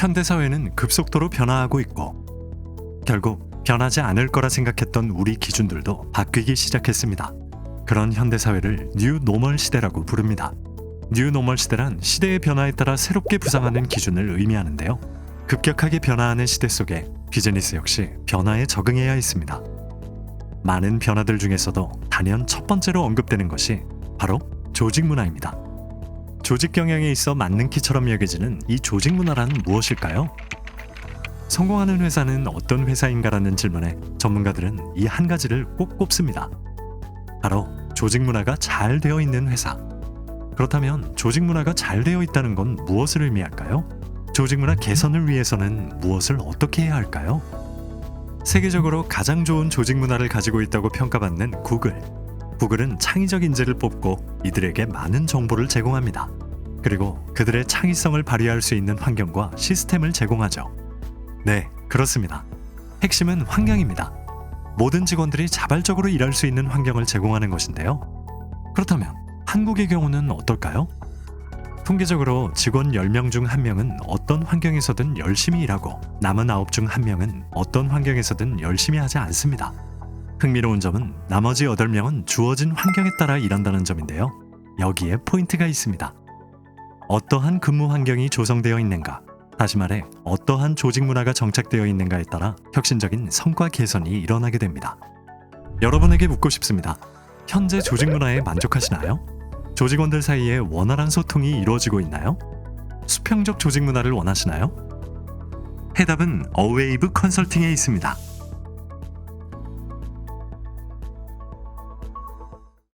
현대 사회는 급속도로 변화하고 있고 결국 변하지 않을 거라 생각했던 우리 기준들도 바뀌기 시작했습니다. 그런 현대 사회를 뉴 노멀 시대라고 부릅니다. 뉴 노멀 시대란 시대의 변화에 따라 새롭게 부상하는 기준을 의미하는데요. 급격하게 변화하는 시대 속에 비즈니스 역시 변화에 적응해야 했습니다. 많은 변화들 중에서도 단연 첫 번째로 언급되는 것이 바로 조직 문화입니다. 조직 경영에 있어 맞는 키처럼 여겨지는 이 조직 문화란 무엇일까요? 성공하는 회사는 어떤 회사인가라는 질문에 전문가들은 이 한 가지를 꼭 꼽습니다. 바로 조직 문화가 잘 되어 있는 회사. 그렇다면 조직 문화가 잘 되어 있다는 건 무엇을 의미할까요? 조직 문화 개선을 위해서는 무엇을 어떻게 해야 할까요? 세계적으로 가장 좋은 조직 문화를 가지고 있다고 평가받는 구글. 구글은 창의적 인재를 뽑고 이들에게 많은 정보를 제공합니다. 그리고 그들의 창의성을 발휘할 수 있는 환경과 시스템을 제공하죠. 네, 그렇습니다. 핵심은 환경입니다. 모든 직원들이 자발적으로 일할 수 있는 환경을 제공하는 것인데요. 그렇다면 한국의 경우는 어떨까요? 통계적으로 직원 10명 중 1명은 어떤 환경에서든 열심히 일하고 남은 9 중 1명은 어떤 환경에서든 열심히 하지 않습니다. 흥미로운 점은 나머지 8명은 주어진 환경에 따라 일한다는 점인데요. 여기에 포인트가 있습니다. 어떠한 근무 환경이 조성되어 있는가, 다시 말해 어떠한 조직 문화가 정착되어 있는가에 따라 혁신적인 성과 개선이 일어나게 됩니다. 여러분에게 묻고 싶습니다. 현재 조직 문화에 만족하시나요? 조직원들 사이에 원활한 소통이 이루어지고 있나요? 수평적 조직 문화를 원하시나요? 해답은 어웨이브 컨설팅에 있습니다.